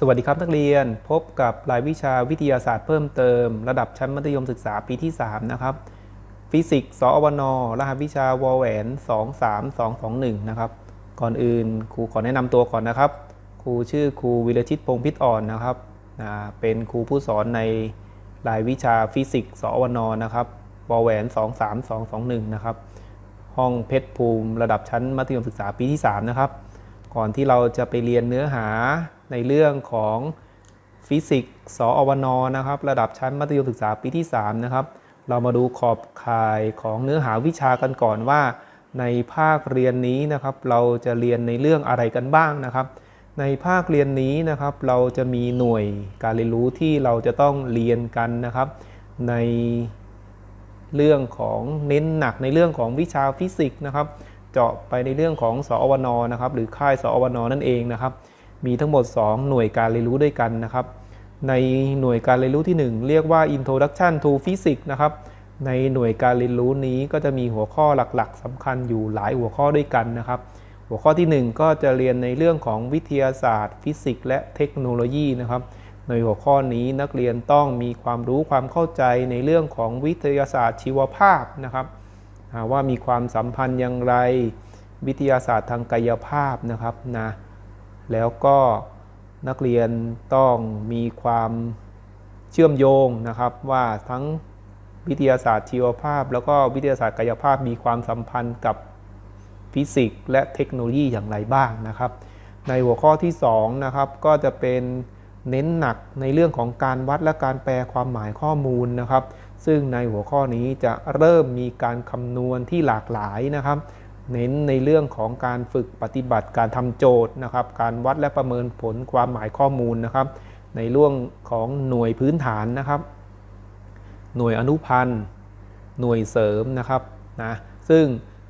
สวัสดีครับนักเรียนพบกับรายวิชาวิทยาศาสตร์เพิ่มเติม ระดับชั้นมัธยมศึกษาปีที่ 3 นะครับ ฟิสิกส์สอวนรหัสวิชาวอลแหวน23221 นะครับ ก่อนอื่นครูขอแนะนำตัวก่อนนะครับ ครูชื่อครูวิรชิตพงษ์พิษอ่อนนะครับเป็นครูผู้สอนในรายวิชาฟิสิกส์สอวนนะครับวอลแหวน23221 นะครับ ห้องเพชรภูมิระดับชั้นมัธยมศึกษาปีที่ 3 นะครับ ก่อนที่เราจะไปเรียนเนื้อหา ในเรื่องของฟิสิกส์สอวนนะครับระดับชั้นมัธยมศึกษาปีที่ 3 นะครับ เรามาดูขอบข่ายของเนื้อหาวิชากันก่อนว่า ในภาคเรียนนี้นะครับ เราจะเรียนในเรื่องอะไรกันบ้างนะครับ ในภาคเรียนนี้นะครับ เราจะมีหน่วยการเรียนรู้ที่เราจะต้องเรียนกันนะครับ ในเรื่องของเน้นหนักในเรื่องของวิชาฟิสิกส์นะครับ เจาะไปในเรื่องของสอวนนะครับ หรือค่ายสอวนนั่นเองนะครับ มีทั้งหมด 2 หน่วยการเรียนรู้ด้วยกันนะครับ ในหน่วยการเรียนรู้ที่ 1 เรียกว่า Introduction to Physics นะครับ ในหน่วยการเรียนรู้นี้ก็จะมีหัวข้อหลักๆสำคัญอยู่หลายหัวข้อด้วยกันนะครับ หัวข้อที่ 1 ก็จะเรียนในเรื่องของวิทยาศาสตร์ ฟิสิกส์และเทคโนโลยีนะครับ ในหัวข้อนี้นักเรียนต้องมีความรู้ความเข้าใจในเรื่องของวิทยาศาสตร์ชีวภาพนะครับว่ามีความสัมพันธ์อย่างไร วิทยาศาสตร์ทางกายภาพนะครับนะ แล้วก็นักเรียนต้องมีความเชื่อมโยงนะครับ ว่าทั้งวิทยาศาสตร์ชีวภาพ แล้วก็วิทยาศาสตร์กายภาพมีความสัมพันธ์กับฟิสิกส์และเทคโนโลยีอย่างไรบ้างนะครับ ในหัวข้อที่2นะครับก็จะเป็นเน้นหนักในเรื่องของการวัดและการแปลความหมายข้อมูลนะครับ ซึ่งในหัวข้อนี้จะเริ่มมีการคำนวณที่หลากหลายนะครับ เน้นในเรื่องของการฝึกปฏิบัติการทำโจทย์นะครับ การวัดและประเมินผลความหมายข้อมูลนะครับ ในเรื่องของหน่วยพื้นฐานนะครับ หน่วยอนุพันธ์ หน่วยเสริมนะครับนะซึ่ง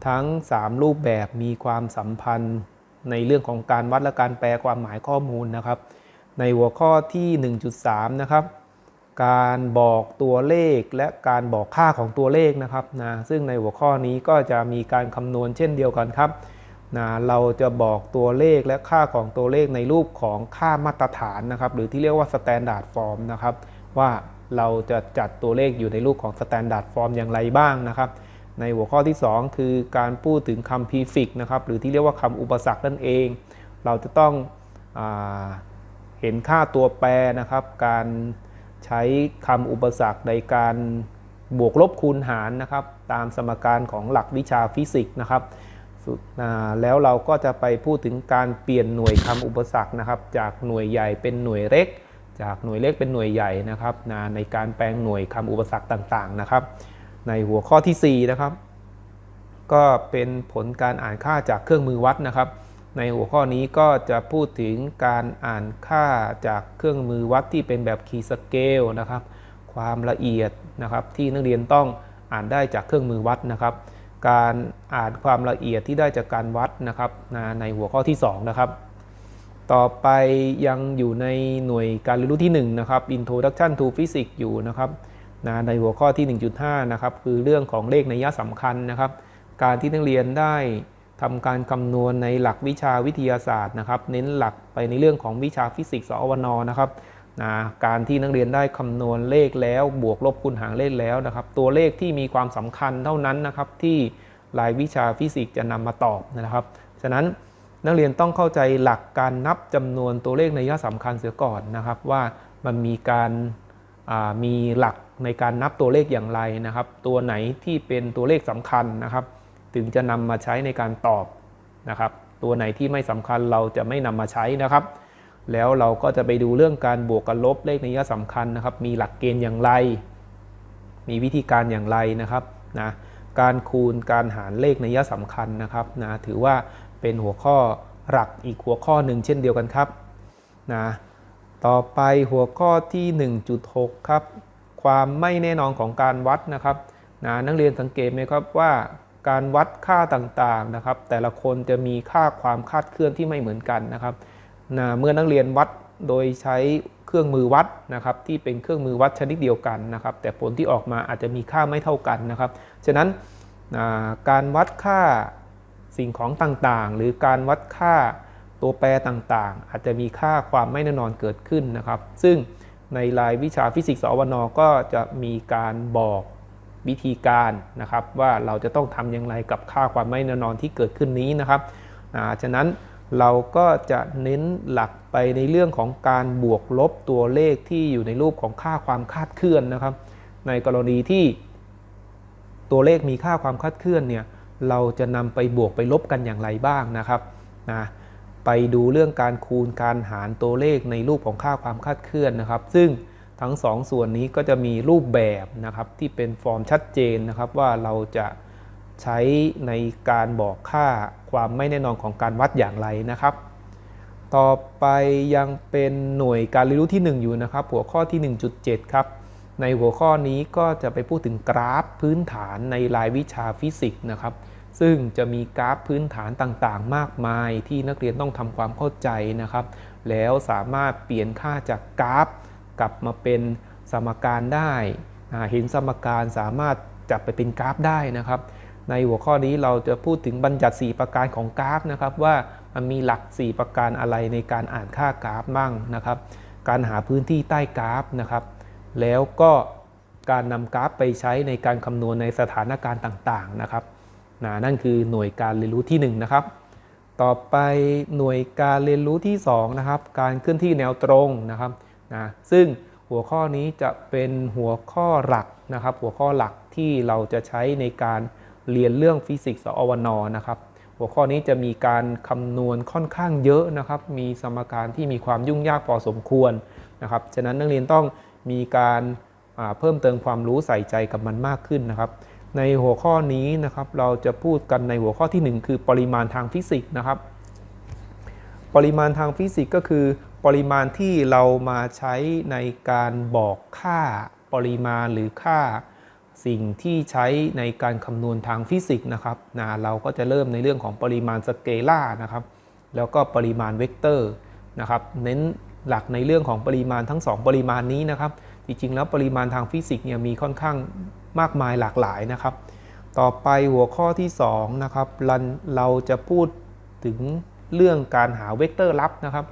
ทั้ง 3 รูปแบบมีความสัมพันธ์ในเรื่องของการวัดและการแปลความหมายข้อมูลนะครับ ในหัวข้อที่ 1.3 นะครับ การบอกตัวเลขและการบอกค่าของตัวเลขนะครับนะซึ่งในหัวข้อนี้ก็จะมีการคำนวณเช่นเดียวกันครับนะเราจะบอกตัวเลขและค่าของตัวเลขในรูปของค่ามาตรฐานนะครับ หรือที่เรียกว่า standard form นะครับ ว่าเราจะจัดตัวเลขอยู่ในรูปของ standard form อย่างไรบ้างนะครับ ในหัวข้อที่ 2 คือการพูดถึงคำ prefix นะครับ หรือที่เรียกว่าคำอุปสรรคนั่นเอง เราจะต้องอเห็นค่าตัวแปรนะครับ การ ใช้คำอุปสรรคในการบวกลบคูณหารนะครับ ตามสมการของหลักวิชาฟิสิกส์นะครับแล้วเราก็จะไปพูดถึงการเปลี่ยนหน่วยคำอุปสรรคนะครับ จากหน่วยใหญ่เป็นหน่วยเล็ก จากหน่วยเล็กเป็นหน่วยใหญ่นะครับในการแปลงหน่วยคำอุปสรรคต่างๆนะครับ ในหัวข้อทีสี่4 นะครับ ก็เป็นผลการอ่านค่าจากเครื่องมือวัดนะครับ ในหัวข้อนี้ก็จะพูดถึงการอ่านค่าจากเครื่องมือวัดที่เป็นแบบคีย์สเกลนะครับ ความละเอียดนะครับ ที่นักเรียนต้องอ่านได้จากเครื่องมือวัดนะครับ การอ่านความละเอียดที่ได้จากการวัดนะครับในหัวข้อที่ 2 นะครับ ต่อไปยังอยู่ในหน่วยการเรียนรู้ที่1นะครับ Introduction to Physics อยู่นะครับนะในหัวข้อที่ 1.5 นะครับ คือเรื่องของเลขในยะสำคัญนะครับ การที่นักเรียนได้ ทำการคำนวณในหลักวิชาวิทยาศาสตร์นะครับ เน้นหลักไปในเรื่องของวิชาฟิสิกส์สอวนนะครับนะการที่นักเรียนได้คำนวณเลขแล้ว บวกลบคูณหารเลขแล้วนะครับ ตัวเลขที่มีความสำคัญเท่านั้นนะครับ ที่รายวิชาฟิสิกส์จะนำมาตอบนะครับ ฉะนั้นนักเรียนต้องเข้าใจหลักการนับจำนวนตัวเลขในยะสำคัญเสียก่อนนะครับ ว่ามันมีการามีหลักในการนับตัวเลขอย่างไรนะครับ ตัวไหนที่เป็นตัวเลขสำคัญนะครับ ถึงจะนำมาใช้ในการตอบนะครับ ตัวไหนที่ไม่สำคัญเราจะไม่นำมาใช้นะครับ แล้วเราก็จะไปดูเรื่องการบวกกับลบเลขในยะสำคัญนะครับ มีหลักเกณฑ์อย่างไร มีวิธีการอย่างไรนะครับนะการคูณการหารเลขในยะสำคัญนะครับนะถือว่าเป็นหัวข้อหลักอีกหัวข้อหนึ่งเช่นเดียวกันครับนะต่อไปหัวข้อที่ 1.6 ครับ ความไม่แน่นอนของการวัดนะครับนะนักเรียนสังเกตไหมครับว่า การวัดค่าต่างๆนะครับ แต่ละคนจะมีค่าความคาดเคลื่อนที่ไม่เหมือนกันนะครับนะเมื่อนักเรียนวัดโดยใช้เครื่องมือวัดนะครับที่เป็นเครื่องมือวัดชนิดเดียวกันนะครับ แต่ผลที่ออกมาอาจจะมีค่าไม่เท่ากันนะครับ ฉะนั้นการวัดค่าสิ่งของต่างๆ หรือการวัดค่าตัวแปรต่างๆ อาจจะมีค่าความไม่แน่นอนเกิดขึ้นนะครับ ซึ่งในรายวิชาฟิสิกส์สอวนก็จะมีการบอก วิธีการนะครับ ว่าเราจะต้องทำอย่างไรกับค่าความไม่แน่นอนที่เกิดขึ้นนี้นะครับอ่าฉะนั้นเราก็จะเน้นหลักไปในเรื่องของการบวกลบตัวเลขที่อยู่ในรูปของค่าความคาดเคลื่อนนะครับ ในกรณีที่ ตัวเลขมีค่าความคาดเคลื่อนเนี่ยเราจะนำไปบวกไปลบกันอย่างไรบ้างนะครับนะไปดูเรื่องการคูณการหารตัวเลขในรูปของค่าความคาดเคลื่อนนะครับ ซึ่ง ทั้งสองส่วนนี้ก็จะมีรูปแบบนะครับที่เป็นฟอร์มชัดเจนนะครับว่าเราจะใช้ในการบอกค่าความไม่แน่นอนของการวัดอย่างไรนะครับ ต่อไปยังเป็นหน่วยการเรียนรู้ที่ 1 อยู่นะครับ หัวข้อที่ 1.7 ครับ ในหัวข้อนี้ก็จะไปพูดถึงกราฟพื้นฐานในรายวิชาฟิสิกส์นะครับ ซึ่งจะมีกราฟพื้นฐานต่างๆ มากมายที่นักเรียนต้องทำความเข้าใจนะครับ แล้วสามารถเปลี่ยนค่าจากกราฟ กลับมาเป็นสมการได้เห็นสมการสามารถจับไปเป็นกราฟได้นะครับ ในหัวข้อนี้เราจะพูดถึงบัญญัติ 4 ประการของกราฟนะครับ ว่ามันมีหลัก 4 ประการอะไรในการอ่านค่ากราฟบ้างนะครับ การหาพื้นที่ใต้กราฟนะครับ แล้วก็การนำกราฟไปใช้ในการคำนวณในสถานการณ์ต่างๆนะครับนะนั่นคือหน่วยการเรียนรู้ที่ 1 นะครับ ต่อไปหน่วยการเรียนรู้ที่ 2 นะครับ การเคลื่อนที่แนวตรงนะครับ นะซึ่งหัวข้อนี้จะเป็นหัวข้อหลักนะครับ หัวข้อหลักที่เราจะใช้ในการเรียนเรื่องฟิสิกส์สอวนนะครับ หัวข้อนี้จะมีการคำนวณค่อนข้างเยอะนะครับ มีสมการที่มีความยุ่งยากพอสมควรนะครับ ฉะนั้นนักเรียนต้องมีการเพิ่มเติมความรู้ใส่ใจกับมันมากขึ้นนะครับ ในหัวข้อนี้นะครับเราจะพูดกันในหัวข้อทีหนึ่1 คือปริมาณทางฟิสิกส์นะครับ ปริมาณทางฟิสิกส์ก็คือ ปริมาณที่เรามาใช้ในการบอกค่าปริมาณหรือค่าสิ่งที่ใช้ในการคำนวณทางฟิสิกส์นะครับนะเราก็จะเริ่มในเรื่องของปริมาณสเกลานะครับ แล้วก็ปริมาณเวกเตอร์นะครับ เน้นหลักในเรื่องของปริมาณทั้ง 2 ปริมาณนี้นะครับ จริงๆ แล้วปริมาณทางฟิสิกส์เนี่ยมีค่อนข้างมากมายหลากหลายนะครับ ต่อไปหัวข้อที่2นะครับเราจะพูดถึงเรื่องการหาเวกเตอร์ลับนะครับ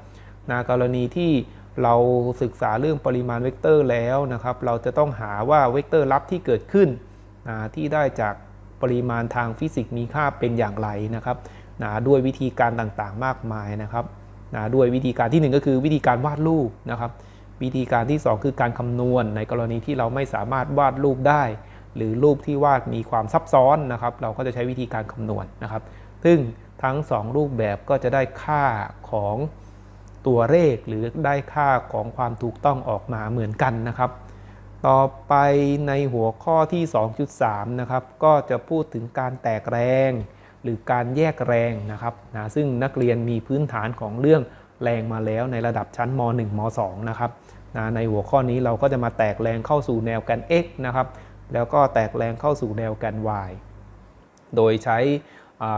นะกรณีที่เราศึกษาเรื่องปริมาณเวกเตอร์แล้วนะครับ เราจะต้องหาว่าเวกเตอร์ลับที่เกิดขึ้นนะที่ได้จากปริมาณทางฟิสิกส์มีค่าเป็นอย่างไรนะครับนะด้วยวิธีการต่างๆมากมายนะครับนะด้วยวิธีการที่หนึ่งก็คือวิธีการวาดรูปนะครับ วิธีการที่ 2 คือการคำนวณ ในกรณีที่เราไม่สามารถวาดรูปได้ หรือรูปที่วาดมีความซับซ้อนนะครับ เราก็จะใช้วิธีการคำนวณนะครับ ซึ่งทั้ง 2 รูปแบบก็จะได้ค่าของ ตัวเลขหรือได้ค่าของความถูกต้องออกมาเหมือนกันนะครับ ต่อไปในหัวข้อที่ 2.3 นะครับ ก็จะพูดถึงการแตกแรง หรือการแยกแรงนะครับนะซึ่งนักเรียนมีพื้นฐานของเรื่องแรงมาแล้วในระดับชั้นม .1 ม .2 นะครับนะในหัวข้อนี้เราก็จะมาแตกแรงเข้าสู่แนวแกน x นะครับ แล้วก็แตกแรงเข้าสู่แนวแกน y โดยใช้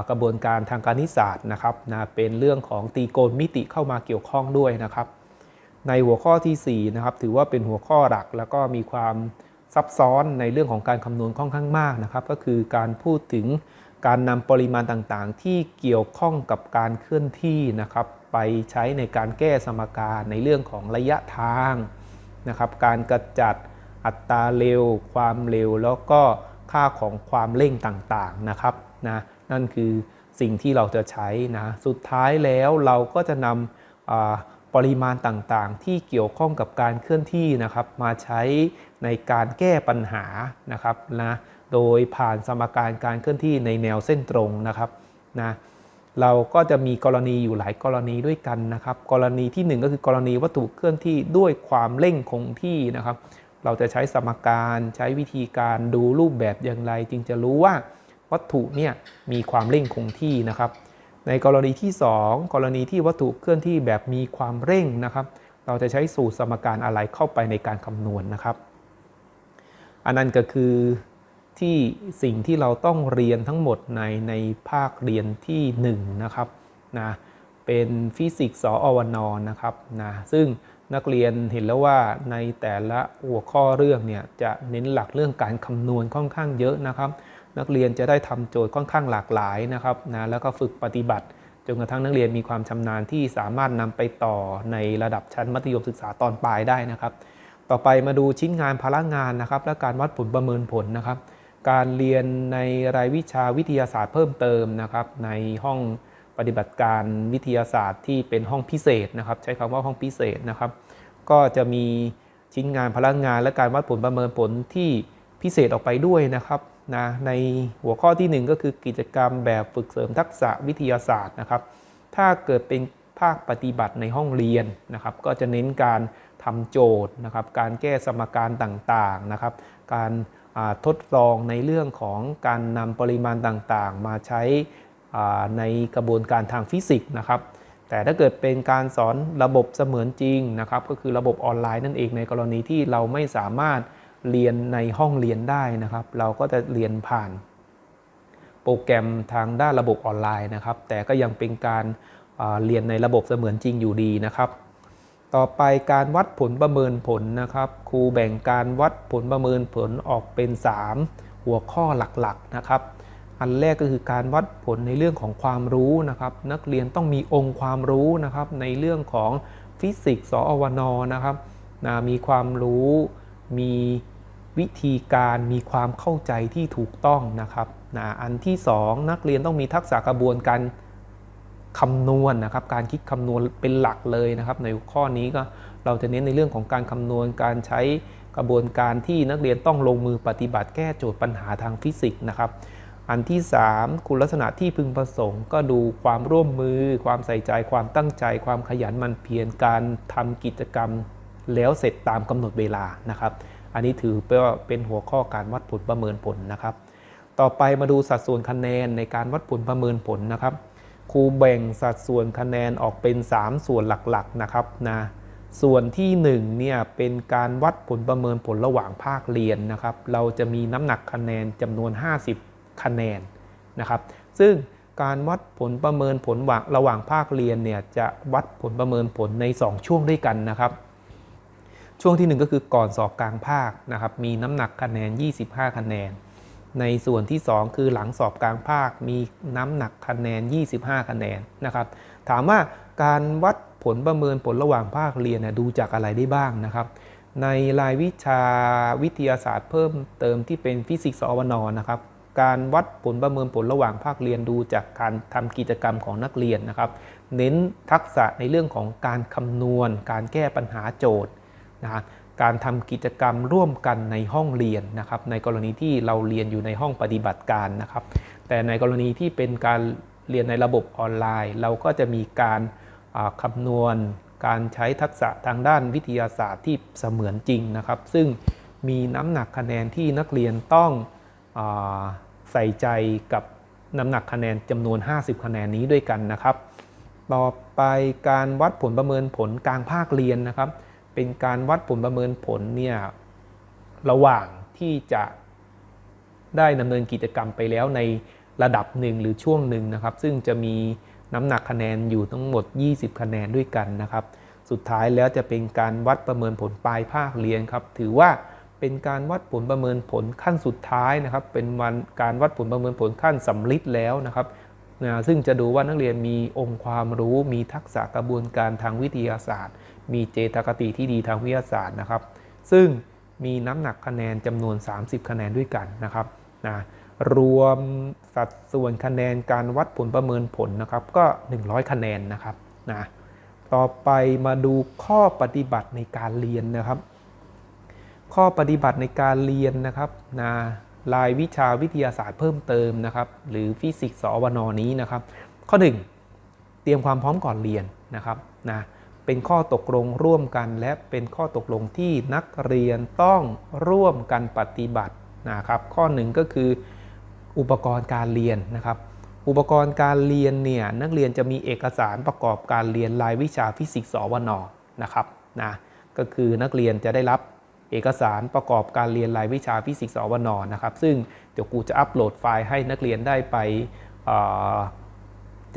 กระบวนการทางการนิสาสตร์นะครับนะเป็นเรื่องของตรีโกณมิติเข้ามาเกี่ยวข้องด้วยนะครับ ในหัวข้อที่4นะครับถือว่าเป็นหัวข้อหลัก แล้วก็มีความซับซ้อนในเรื่องของการคำนวณค่อนข้างมากนะครับ ก็คือการพูดถึงการนำปริมาณต่างๆ ที่เกี่ยวข้องกับการเคลื่อนที่นะครับ ไปใช้ในการแก้สมการในเรื่องของระยะทางนะครับ การกระจัดอัตราเร็ว ความเร็ว แล้วก็ค่าของความเร่งต่างๆนะครับนะ นั่นคือสิ่งที่เราจะใช้นะ สุดท้ายแล้วเราก็จะนำปริมาณต่างๆ ที่เกี่ยวข้องกับการเคลื่อนที่นะครับมาใช้ในการแก้ปัญหานะครับนะโดยผ่านสมการการเคลื่อนที่ในแนวเส้นตรงนะครับนะเราก็จะมีกรณีอยู่หลายกรณีด้วยกันนะครับ กรณีที่หนึ่งก็คือกรณีวัตถุเคลื่อนที่ด้วยความเร่งคงที่นะครับ เราจะใช้สมการใช้วิธีการดูรูปแบบอย่างไร จึงจะรู้ว่า วัตถุเนี่ยมีความเร่งคงที่นะครับ ในกรณีที่ 2 กรณีที่วัตถุเคลื่อนที่แบบมีความเร่งนะครับ เราจะใช้สูตรสมการอะไรเข้าไปในการคำนวณนะครับ อันนั้นก็คือที่สิ่งที่เราต้องเรียนทั้งหมดในในภาคเรียนที่1นะครับนะเป็นฟิสิกส์สอวนนะครับนะซึ่งนักเรียนเห็นแล้วว่าในแต่ละหัวข้อเรื่องเนี่ยจะเน้นหลักเรื่องการคำนวณค่อนข้างเยอะนะครับ นักเรียนจะได้ทำโจทย์ค่อนข้างหลากหลายนะครับนะแล้วก็ฝึกปฏิบัติจนกระทั่งนักเรียนมีความชำนาญที่สามารถนำไปต่อในระดับชั้นมัธยมศึกษาตอนปลายได้นะครับ ต่อไปมาดูชิ้นงานภาระงานนะครับ และการวัดผลประเมินผลนะครับ การเรียนในรายวิชาวิทยาศาสตร์เพิ่มเติมนะครับ ในห้องปฏิบัติการวิทยาศาสตร์ที่เป็นห้องพิเศษนะครับ ใช้คำว่าห้องพิเศษนะครับ ก็จะมีชิ้นงานพลังงาน และการวัดผลประเมินผลที่พิเศษออกไปด้วยนะครับ นะในหัวข้อที่ 1 ก็คือกิจกรรมแบบฝึกเสริมทักษะวิทยาศาสตร์นะครับ ถ้าเกิดเป็นภาคปฏิบัติในห้องเรียนนะครับ ก็จะเน้นการทำโจทย์นะครับ การแก้สมการต่างๆนะครับ การทดลองในเรื่องของการนำปริมาณต่างๆ มาใช้ในกระบวนการทางฟิสิกส์นะครับ แต่ถ้าเกิดเป็นการสอนระบบเสมือนจริงนะครับ ก็คือระบบออนไลน์นั่นเองในกรณีที่เราไม่สามารถ เรียนในห้องเรียนได้นะครับ เราก็จะเรียนผ่านโปรแกรมทางด้านระบบออนไลน์นะครับ แต่ก็ยังเป็นการอ่าเรียนในระบบเสมือนจริงอยู่ดีนะครับ ต่อไปการวัดผลประเมินผลนะครับครูแบ่งการวัดผลประเมินผลออกเป็น 3 หัวข้อหลักๆนะครับ อันแรกก็คือการวัดผลในเรื่องของความรู้นะครับ นักเรียนต้องมีองค์ความรู้นะครับในเรื่องของฟิสิกส์สอวนนะครับนะมีความรู้มี วิธีการมีความเข้าใจที่ถูกต้องนะครับนะอันที่ 2 นักเรียนต้องมีทักษะกระบวนการคำนวณนะครับ การคิดคำนวณเป็นหลักเลยนะครับ ในข้อนี้ก็เราจะเน้นในเรื่องของการคำนวณการใช้กระบวนการที่นักเรียนต้องลงมือปฏิบัติแก้โจทย์ปัญหาทางฟิสิกส์นะครับ อันที่ 3 คุณลักษณะที่พึงประสงค์ ก็ดูความร่วมมือ ความใส่ใจ ความตั้งใจ ความขยันมันเพียรการทำกิจกรรม แล้วเสร็จตามกำหนดเวลานะครับ อันนี้ถือว่าเป็นหัวข้อการวัดผลประเมินผลนะครับ ต่อไปมาดูสัดส่วนคะแนนในการวัดผลประเมินผลนะครับ ครูแบ่งสัดส่วนคะแนนออกเป็น 3 ส่วนหลักๆนะครับนะส่วนที่1เนี่ยเป็นการวัดผลประเมินผลระหว่างภาคเรียนนะครับ เราจะมีน้ำหนักคะแนนจำนวน 50 คะแนนนะครับ ซึ่งการวัดผลประเมินผลระหว่างภาคเรียนเนี่ยจะวัดผลประเมินผลใน 2 ช่วงด้วยกันนะครับ ช่วงที่ 1 ก็คือก่อนสอบกลางภาคนะครับมีน้ำหนักคะแนน 25 คะแนน ในส่วนที่ 2 คือหลังสอบกลางภาคมีน้ำหนักคะแนน 25 คะแนนนะครับถามว่าการวัดผลประเมินผลระหว่างภาคเรียนดูจากอะไรได้บ้างนะครับในรายวิชาวิทยาศาสตร์เพิ่มเติมที่เป็นฟิสิกส์อวนนะครับ การวัดผลประเมินผลระหว่างภาคเรียนดูจากการทำกิจกรรมของนักเรียนนะครับ เน้นทักษะในเรื่องของการคำนวณ การแก้ปัญหาโจทย์ นะฮะการทำกิจกรรมร่วมกันในห้องเรียนนะครับ ในกรณีที่เราเรียนอยู่ในห้องปฏิบัติการนะครับ แต่ในกรณีที่เป็นการเรียนในระบบออนไลน์ เราก็จะมีการอ่าคำนวณ การใช้ทักษะทางด้านวิทยาศาสตร์ที่เสมือนจริงนะครับ ซึ่งมีน้ำหนักคะแนนที่นักเรียนต้องอใส่ใจกับน้ำหนักคะแนนจำนวน 50 คะแนนนี้ด้วยกันนะครับ ต่อไปการวัดผลประเมินผลกลางภาคเรียนนะครับ เป็นการวัดผลประเมินผลเนี่ยระหว่างที่จะได้ดำเนินกิจกรรมไปแล้วในระดับหนึ่งหรือช่วงหนึ่งนะครับ ซึ่งจะมีน้ำหนักคะแนนอยู่ทั้งหมด 20 คะแนนด้วยกันนะครับ สุดท้ายแล้วจะเป็นการวัดประเมินผลปลายภาคเรียนครับ ถือว่าเป็นการวัดผลประเมินผลขั้นสุดท้ายนะครับ เป็นวันการวัดผลประเมินผลขั้นสำลิดแล้วนะครับนะซึ่งจะดูว่านักเรียนมีองค์ความรู้ มีทักษะกระบวนการทางวิทยาศาสตร์ มีเจตคติที่ดีทางวิทยาศาสตร์นะครับ ซึ่งมีน้ำหนักคะแนนจำนวน 30 คะแนนด้วยกันนะครับนะรวมสัดส่วนคะแนนการวัดผลประเมินผลนะครับ ก็ 100 คะแนนนะครับนะต่อไปมาดูข้อปฏิบัติในการเรียนนะครับ ข้อปฏิบัติในการเรียนนะครับนะรายวิชาวิทยาศาสตร์เพิ่มเติมนะครับ หรือฟิสิกส์สอวนนี้นะครับ ข้อ 1 เตรียมความพร้อมก่อนเรียนนะครับนะ เป็นข้อตกลงร่วมกัน และเป็นข้อตกลงที่นักเรียนต้องร่วมกันปฏิบัตินะครับ ข้อ1ก็คืออุปกรณ์การเรียนนะครับ อุปกรณ์การเรียนเนี่ยนักเรียนจะมีเอกสารประกอบการเรียนรายวิชาฟิสิกส์สอวนนะครับนะก็คือนักเรียนจะได้รับเอกสารประกอบการเรียนรายวิชาฟิสิกส์สอวนนะครับ ซึ่งเดี๋ยวกูจะอัปโหลดไฟล์ให้นักเรียนได้ไปอ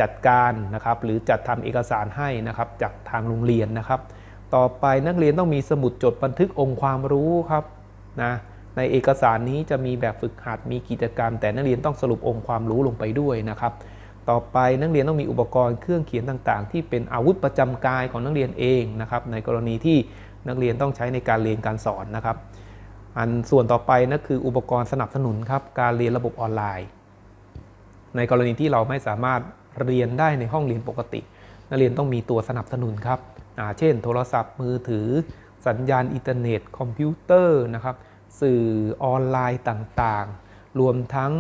จัดการนะครับหรือจัดทำเอกสารให้นะครับจากทางโรงเรียนนะครับ ต่อไปนักเรียนต้องมีสมุดจดบันทึกองค์ความรู้ครับนะในเอกสารนี้จะมีแบบฝึกหัดมีกิจกรรม แต่นักเรียนต้องสรุปองค์ความรู้ลงไปด้วยนะครับ ต่อไปนักเรียนต้องมีอุปกรณ์เครื่องเขียนต่างๆ ที่เป็นอาวุธประจำกายของนักเรียนเองนะครับ ในกรณีที่นักเรียนต้องใช้ในการเรียนการสอนนะครับ อันส่วนต่อไปนั่นคืออุปกรณ์สนับสนุนครับการเรียนระบบออนไลน์ ในกรณีที่เราไม่สามารถ เรียนได้ในห้องเรียนปกติ นักเรียนต้องมีตัวสนับสนุนครับเช่น โทรศัพท์มือถือ สัญญาณอินเทอร์เน็ต คอมพิวเตอร์นะครับ สื่อออนไลน์ต่างๆ รวมทั้ง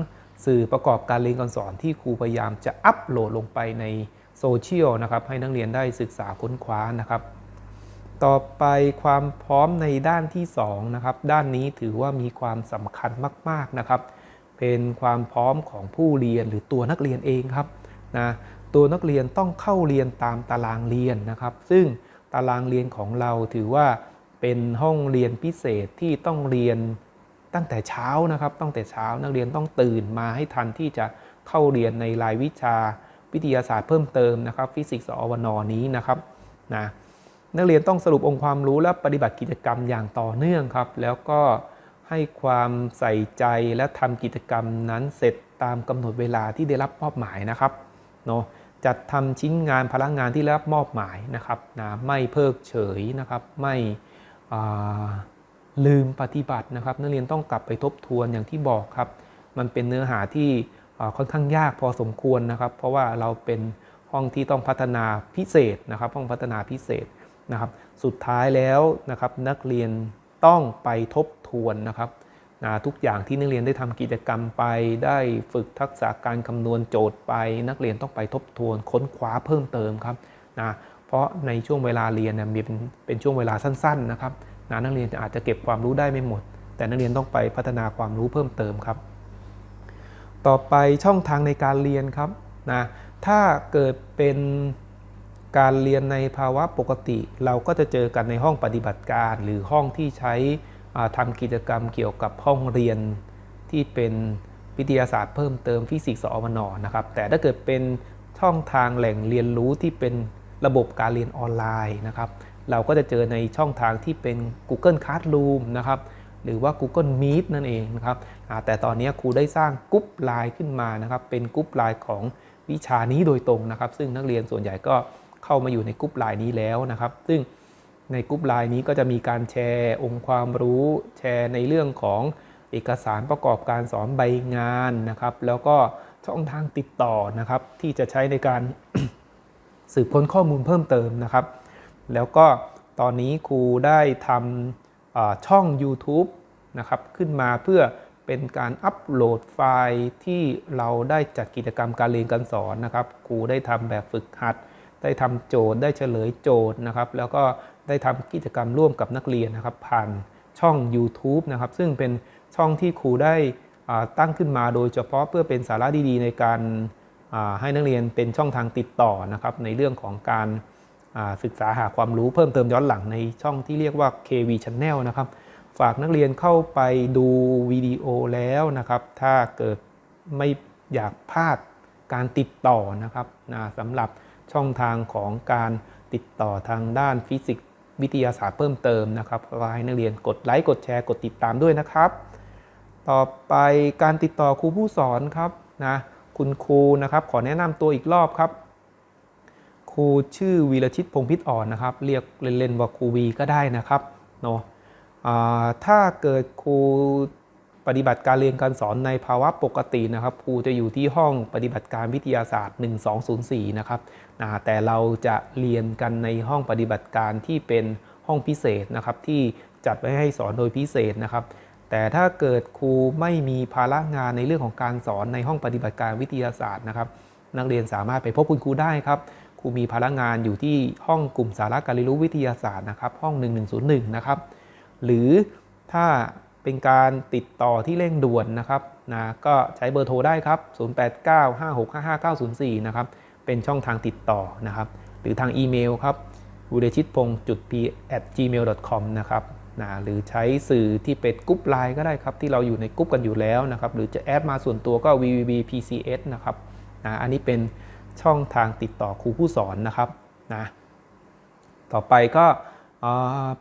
สื่อประกอบการเรียนการสอนที่ครูพยายามจะอัปโหลดลงไปในโซเชียลนะครับ ให้นักเรียนได้ศึกษาค้นคว้านะครับ ต่อไปความพร้อมในด้านที่2นะครับ ด้านนี้ถือว่ามีความสำคัญมาก ๆนะครับ เป็นความพร้อมของผู้เรียนหรือตัวนักเรียนเองครับ นะตัวนักเรียนต้องเข้าเรียนตามตารางเรียนนะครับ ซึ่งตารางเรียนของเราถือว่าเป็นห้องเรียนพิเศษที่ต้องเรียนตั้งแต่เช้านะครับ ตั้งแต่เช้านักเรียนต้องตื่นมาให้ทันที่จะเข้าเรียนในรายวิชาวิทยาศาสตร์เพิ่มเติมนะครับ ฟิสิกส์อวนนี้นะครับนะนักเรียนต้องสรุปองค์ความรู้และปฏิบัติกิจกรรมอย่างต่อเนื่องครับ แล้วก็ให้ความใส่ใจและทำกิจกรรมนั้นเสร็จตามกำหนดเวลาที่ได้รับมอบหมายนะครับ เนาะจัดทำชิ้นงานพลังงานที่รับมอบหมายนะครับนะไม่เพิกเฉยนะครับไม่ลืมปฏิบัตินะครับ นักเรียนต้องกลับไปทบทวนอย่างที่บอกครับ มันเป็นเนื้อหาที่ค่อนข้างยากพอสมควรนะครับ เพราะว่าเราเป็นห้องที่ต้องพัฒนาพิเศษนะครับ ห้องพัฒนาพิเศษนะครับ สุดท้ายแล้วนะครับนักเรียนต้องไปทบทวนนะครับ นะทุกอย่างที่นักเรียนได้ทำกิจกรรมไป ได้ฝึกทักษะการคำนวณโจทย์ไป นักเรียนต้องไปทบทวนค้นคว้าเพิ่มเติมครับนะเพราะในช่วงเวลาเรียนเนี่ยมีเป็นเป็นช่วงเวลาสั้นๆนะครับนะนักเรียนอาจจะเก็บความรู้ได้ไม่หมด แต่นักเรียนต้องไปพัฒนาความรู้เพิ่มเติมครับ ต่อไปช่องทางในการเรียนครับนะถ้าเกิดเป็นการเรียนในภาวะปกติ เราก็จะเจอกันในห้องปฏิบัติการ หรือห้องที่ใช้ ทำกิจกรรมเกี่ยวกับห้องเรียนที่เป็นวิทยาศาสตร์เพิ่มเติมฟิสิกส์สอวนนะครับ แต่ถ้าเกิดเป็นช่องทางแหล่งเรียนรู้ที่เป็นระบบการเรียนออนไลน์นะครับเราก็จะเจอในช่องทางที่เป็น Google Classroom นะครับหรือว่า Google Meet นั่นเองนะครับแต่ตอนนี้ครูได้สร้างกรุ๊ปไลน์ขึ้นมานะครับเป็นกรุ๊ปไลน์ของวิชานี้โดยตรงนะครับ ซึ่งนักเรียนส่วนใหญ่ก็เข้ามาอยู่ในกรุ๊ปไลน์นี้แล้วนะครับ ซึ่ง ในกรุ๊ปไลน์นี้ก็จะมีการแชร์องค์ความรู้แชร์ในเรื่องของเอกสารประกอบการสอนใบงานนะครับ แล้วก็ช่องทางติดต่อนะครับ ที่จะใช้ในการสืบค้นข้อมูลเพิ่มเติมนะครับ แล้วก็ตอนนี้ครูได้ทำช่อง YouTube นะครับขึ้นมาเพื่อเป็นการอัปโหลดไฟล์ที่เราได้จัดกิจกรรมการเรียนการสอนนะครับครูได้ทำแบบฝึกหัด ได้ทำโจทย์ได้เฉลยโจทย์นะครับ แล้วก็ ได้ทำกิจกรรมร่วมกับนักเรียนนะครับ ผ่านช่อง YouTube นะครับซึ่งเป็นช่องที่ครูได้ตั้งขึ้นมาโดยเฉพาะเพื่อเป็นสาระดีๆ ในการให้นักเรียนเป็นช่องทางติดต่อนะครับในเรื่องของการศึกษาหาความรู้เพิ่มเติมย้อนหลังในช่องที่เรียกว่า KV Channel นะครับ ฝากนักเรียนเข้าไปดูวิดีโอแล้วนะครับ ถ้าเกิดไม่อยากพลาดการติดต่อนะครับนะสำหรับช่องทางของการติดต่อทางด้านฟิสิกส์ วิทยาศาสตร์เพิ่มเติมนะครับก็ให้นักเรียนกดไลค์กดแชร์กดติดตามด้วยนะครับ ต่อไปการติดต่อครูผู้สอนครับนะคุณครูนะครับ ขอแนะนำตัวอีกรอบครับครูชื่อวีรชิตพงพิษอ่อนนะครับ เรียกเล่นๆว่าครูวีก็ได้นะครับเนาะถ้าเกิดครู ปฏิบัติการเรียนการสอนในภาวะปกตินะครับครูจะอยู่ที่ห้องปฏิบัติการวิทยาศาสตร์ 1204 นะครับแต่เราจะเรียนกันในห้องปฏิบัติการที่เป็นห้องพิเศษนะครับที่จัดไว้ให้สอนโดยพิเศษนะครับ แต่ถ้าเกิดครูไม่มีภาระงานในเรื่องของการสอนในห้องปฏิบัติการวิทยาศาสตร์นะครับ นักเรียนสามารถไปพบคุณครูได้ครับครูมีพนักงานอยู่ที่ห้องกลุ่มสาระการเรียนรู้วิทยาศาสตร์นะครับ ห้อง 1101 นะครับ หรือถ้า เป็นการติดต่อที่เร่งด่วนนะครับนะก็ใช้เบอร์โทรได้ครับ 0895655904 นะครับ เป็นช่องทางติดต่อนะครับ หรือทางอีเมลครับ w u d e c h i t p o n g p at gmail com นะครับนะหรือใช้สื่อที่เป็นกรุ๊ปไลน์ก็ได้ครับ ที่เราอยู่ในกรุ๊ปกันอยู่แล้วนะครับ หรือจะแอดมาส่วนตัวก็ www.pcs นะครับนะอันนี้เป็นช่องทางติดต่อครูผู้สอนนะครับนะต่อไปก็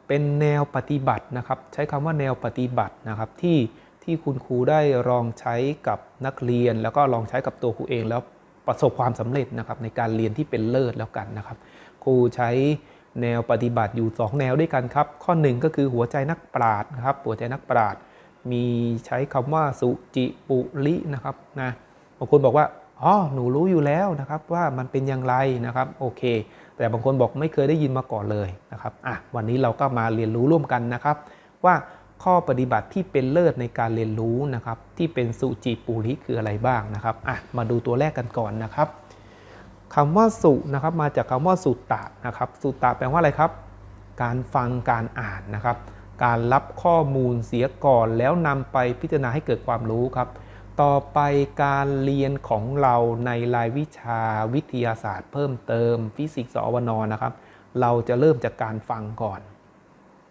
เป็นแนวปฏิบัตินะครับ ใช้คำว่าแนวปฏิบัตินะครับที่ที่คุณครูได้ลองใช้กับนักเรียน แล้วก็ลองใช้กับตัวครูเองแล้วประสบความสำเร็จนะครับในการเรียนที่เป็นเลิศแล้วกันนะครับ ครูใช้แนวปฏิบัติอยู่ 2 แนวด้วยกันครับ ข้อ 1 ก็คือหัวใจนักปราชญ์นะครับหัวใจนักปราชญ์มีใช้คำว่าสุจิปุรินะครับนะบางคนบอกว่าอ๋อหนูรู้อยู่แล้วนะครับว่ามันเป็นอย่างไรนะครับโอเค แต่บางคนบอกไม่เคยได้ยินมาก่อนเลยนะครับอะวันนี้เราก็มาเรียนรู้ร่วมกันนะครับ ว่าข้อปฏิบัติที่เป็นเลิศในการเรียนรู้นะครับที่เป็นสุจิปุริคืออะไรบ้างนะครับอะมาดูตัวแรกกันก่อนนะครับคำว่าสุนะครับมาจากคำว่าสุตตะนะครับสุตตะแปลว่าอะไรครับ การฟังการอ่านนะครับ การรับข้อมูลเสียก่อนแล้วนำไปพิจารณาให้เกิดความรู้ครับ ต่อไปการเรียนของเราในรายวิชาวิทยาศาสตร์เพิ่มเติมฟิสิกส์สอวนนะครับ เราจะเริ่มจากการฟังก่อน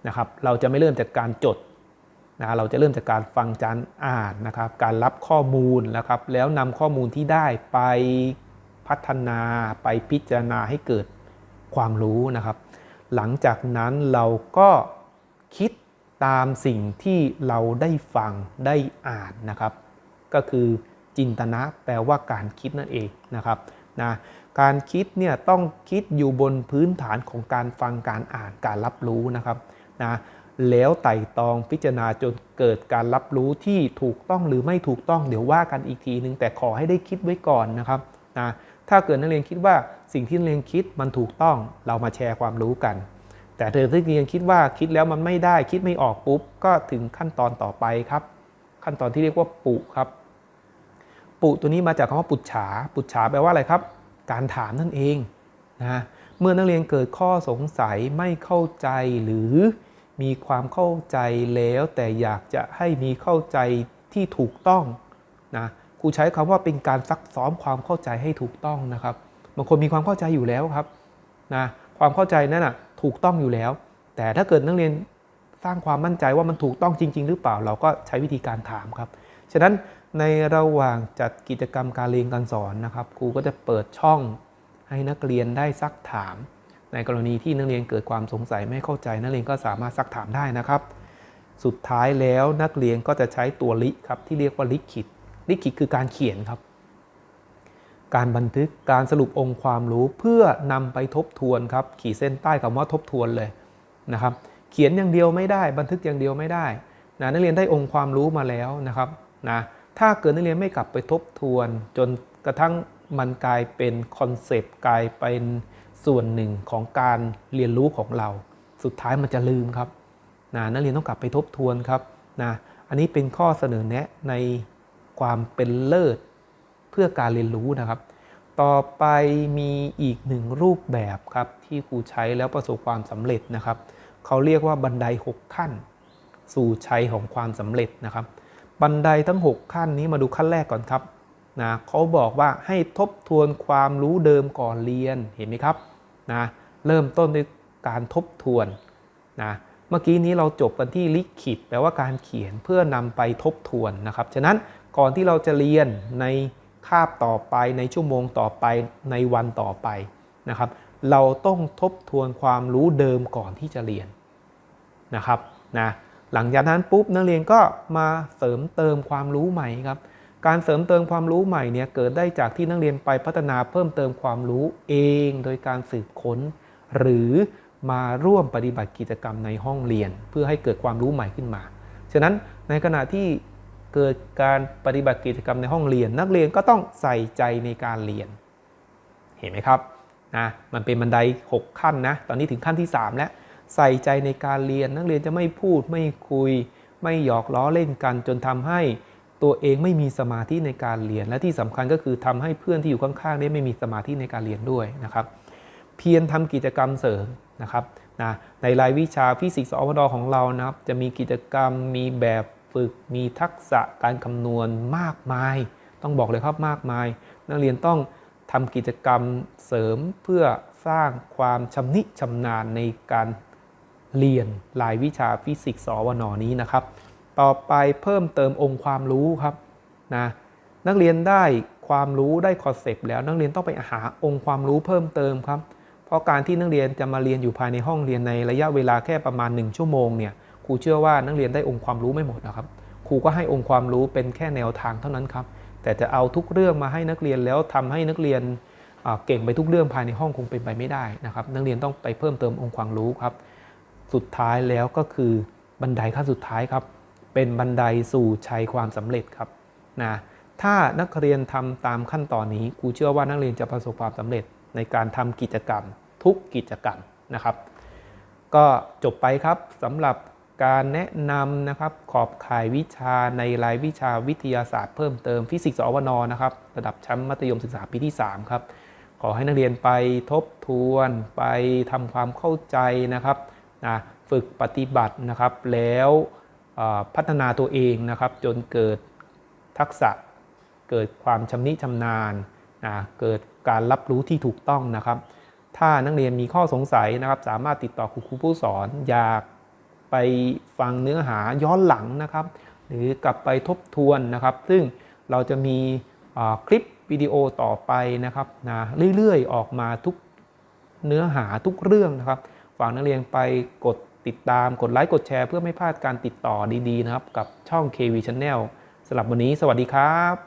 นะครับ เราจะไม่เริ่มจากการจดนะเราจะเริ่มจากการฟังจานอ่านนะครับ การรับข้อมูลนะครับ แล้วนำข้อมูลที่ได้ไปพัฒนาไปพิจารณาให้เกิดความรู้นะครับ หลังจากนั้นเราก็คิดตามสิ่งที่เราได้ฟังได้อ่านนะครับ ก็คือจินตนะแปลว่าการคิดนั่นเองนะครับนะการคิดเนี่ยต้องคิดอยู่บนพื้นฐานของการฟังการอ่านการรับรู้นะครับนะแล้วไต่ตองพิจารณาจนเกิดการรับรู้ที่ถูกต้องหรือไม่ถูกต้องเดี๋ยวว่ากันอีกทีนึงแต่ขอให้ได้คิดไว้ก่อนนะครับนะถ้าเกิดนักเรียนคิดว่าสิ่งที่นักเรียนคิดมันถูกต้องเรามาแชร์ความรู้กัน แต่ถ้านักเรียนคิดว่าคิดแล้วมันไม่ได้คิดไม่ออกปุ๊บก็ถึงขั้นตอนต่อไปครับ ขั้นตอนที่เรียกว่าปุครับปุตัวนี้มาจากคำว่าปุจฉา ปุจฉาแปลว่าอะไรครับ การถามนั่นเองนะเมื่อนักเรียนเกิดข้อสงสัยไม่เข้าใจหรือมีความเข้าใจแล้วแต่อยากจะให้มีเข้าใจที่ถูกต้องนะครูใช้คำว่าเป็นการซักซ้อมความเข้าใจให้ถูกต้องนะครับบางคนมีความเข้าใจอยู่แล้วครับนะความเข้าใจนั้นนะถูกต้องอยู่แล้ว แต่ถ้าเกิดนักเรียน สร้างความมั่นใจว่ามันถูกต้องจริง ๆ หรือเปล่าเราก็ใช้วิธีการถามครับ ฉะนั้นในระหว่างจัดกิจกรรมการเรียนการสอนนะครับครูก็จะเปิดช่องให้นักเรียนได้ซักถาม ในกรณีที่นักเรียนเกิดความสงสัยไม่เข้าใจนักเรียนก็สามารถซักถามได้นะครับ สุดท้ายแล้วนักเรียนก็จะใช้ตัวลิครับที่เรียกว่าลิขิตลิขิตคือการเขียนครับ การบันทึกการสรุปองค์ความรู้เพื่อนำไปทบทวนครับขีดเส้นใต้คำว่าทบทวนเลยนะครับ เขียนอย่างเดียวไม่ได้ บันทึกอย่างเดียวไม่ได้นะนักเรียนได้องค์ความรู้มาแล้วนะครับนะถ้าเกิดนักเรียนไม่กลับไปทบทวน จนกระทั่งมันกลายเป็นคอนเซปต์กลายเป็นส่วนหนึ่งของการเรียนรู้ของเรา สุดท้ายมันจะลืมครับนะนักเรียนต้องกลับไปทบทวนครับนะอันนี้เป็นข้อเสนอแนะในความเป็นเลิศเพื่อการเรียนรู้นะครับ ต่อไปมีอีกหนึ่งรูปแบบครับที่ครูใช้แล้วประสบความสำเร็จนะครับ เขาเรียกว่าบันได 6 ขั้น สู่ชัยของความสำเร็จนะครับ บันไดทั้ง 6 ขั้นนี้มาดูขั้นแรกก่อนครับนะเขาบอกว่าให้ทบทวนความรู้เดิมก่อนเรียนเห็นไหมครับนะเริ่มต้นด้วยการทบทวนนะเมื่อกี้นี้เราจบกันที่ลิขิตแปลว่าการเขียนเพื่อนำไปทบทวนนะครับ ฉะนั้นก่อนที่เราจะเรียนในคาบต่อไปในชั่วโมงต่อไปในวันต่อไปนะครับ เราต้องทบทวนความรู้เดิมก่อนที่จะเรียน นะครับนะหลังจากนั้นปุ๊บนักเรียนก็มาเสริมเติมความรู้ใหม่ครับการเสริมเติมความรู้ใหม่เนี่ยเกิดได้จากที่นักเรียนไปพัฒนาเพิ่มเติมความรู้เองโดยการสืบค้น หรือมาร่วมปฏิบัติกิจกรรมในห้องเรียน เพื่อให้เกิดความรู้ใหม่ขึ้นมา ฉะนั้นในขณะที่เกิดการปฏิบัติกิจกรรมในห้องเรียน นักเรียนก็ต้องใส่ใจในการเรียน เห็นไหมครับนะมันเป็นบันได 6 ขั้นนะตอนนี้ถึงขั้นที่ 3 แล้ว ใส่ใจในการเรียนนักเรียนจะไม่พูดไม่คุย ไม่หยอกล้อเล่นกัน จนทำให้ตัวเองไม่มีสมาธิในการเรียน และที่สำคัญก็คือทำให้เพื่อนที่อยู่ข้างๆได้ไม่มีสมาธิในการเรียนด้วยนะครับ เพียรทำกิจกรรมเสริมนะครับนะในรายวิชาฟิสิกส์อวดของเรานะครับ จะมีกิจกรรมมีแบบฝึก มีทักษะการคำนวณมากมาย ต้องบอกเลยครับมากมาย นักเรียนต้องทำกิจกรรมเสริมเพื่อสร้างความชำนิชำนาญในการ เรียนรายวิชาฟิสิกส์สวนนี้นะครับ ต่อไปเพิ่มเติมองค์ความรู้ครับนะนักเรียนได้ความรู้ได้คอนเซปต์แล้วนักเรียนต้องไปหาองค์ความรู้เพิ่มเติมครับ เพราะการที่นักเรียนจะมาเรียนอยู่ภายในห้องเรียนในระยะเวลาแค่ประมาณ 1 ชั่วโมงเนี่ยครูเชื่อว่านักเรียนได้องค์ความรู้ไม่หมดนะครับครูก็ให้องค์ความรู้เป็นแค่แนวทางเท่านั้นครับแต่จะเอาทุกเรื่องมาให้นักเรียนแล้วทำให้นักเรียนเก่งไปทุกเรื่องภายในห้องคงเป็นไปไม่ได้นะครับ นักเรียนต้องไปเพิ่มเติมองค์ความรู้ครับ สุดท้ายแล้วก็คือบันไดขั้นสุดท้ายครับ เป็นบันไดสู่ชัยความสำเร็จครับนะถ้านักเรียนทำตามขั้นตอนนี้ครูเชื่อว่านักเรียนจะประสบความสำเร็จในการทำกิจกรรม ทุกกิจกรรมนะครับ ก็จบไปครับสำหรับการแนะนำนะครับขอบข่ายวิชาในรายวิชาวิทยาศาสตร์เพิ่มเติมฟิสิกส์อวนนะครับ ระดับชั้นมัธยมศึกษาปีที่ 3 ครับ ขอให้นักเรียนไปทบทวน ไปทำความเข้าใจนะครับ นะฝึกปฏิบัตินะครับ แล้วพัฒนาตัวเองนะครับ จนเกิดทักษะ เกิดความชำนิชำนาญนะเกิดการรับรู้ที่ถูกต้องนะครับ ถ้านักเรียนมีข้อสงสัยนะครับ สามารถติดต่อครูครูผู้สอนอยากไปฟังเนื้อหาย้อนหลังนะครับ หรือกลับไปทบทวนนะครับ ซึ่งเราจะมีคลิปวิดีโอต่อไปนะครับนะเรื่อยๆ ออกมาทุกเนื้อหาทุกเรื่องนะครับ ฝากนักเรียนไปกดติดตามกดไลค์กดแชร์เพื่อไม่พลาดการติดต่อดีๆนะครับ กับช่อง KV Channel สำหรับวันนี้สวัสดีครับ